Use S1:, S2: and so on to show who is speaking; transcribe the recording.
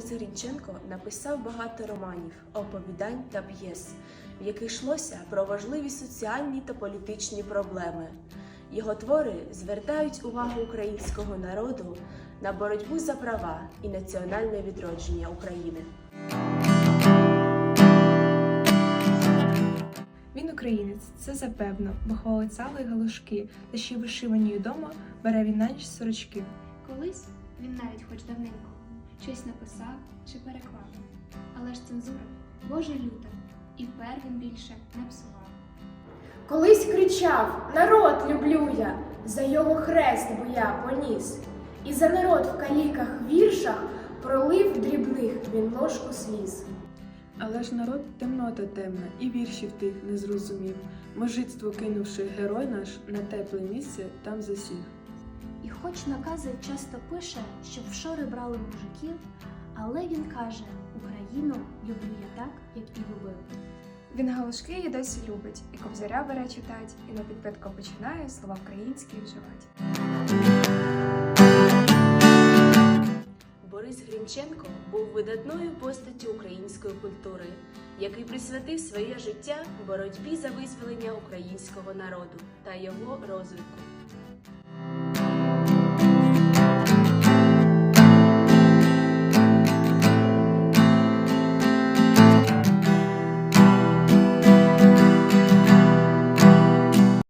S1: Грінченко написав багато романів, оповідань та п'єс, в яких йшлося про важливі соціальні та політичні проблеми. Його твори звертають увагу українського народу на боротьбу за права і національне відродження України.
S2: Він українець, це запевно, бо хвалить сало й галушки, та ще й вишивані вдома бере він на ніч сорочки.
S3: Колись він навіть хоч давненько щось написав чи переклав. Але ж цензура Боже люта, і пер він більше не псував.
S4: Колись кричав Народ люблю я, за його хрест бо я поніс. І за народ в каліках віршах пролив дрібних він ложку сліз.
S2: Але ж народ темнота темна, і віршів тих не зрозумів. Мужицтво кинувши герой наш на тепле місце там засів.
S5: І хоч накази часто пише, щоб в шори брали мужиків, але він каже: Україну люблю я так, як і любив.
S6: Він галушки і досі любить, і кобзаря бере читать, і на підпитку починає слова українські вживати.
S1: Борис Грінченко був видатною постаттю української культури, який присвятив своє життя боротьбі за визволення українського народу та його розвитку.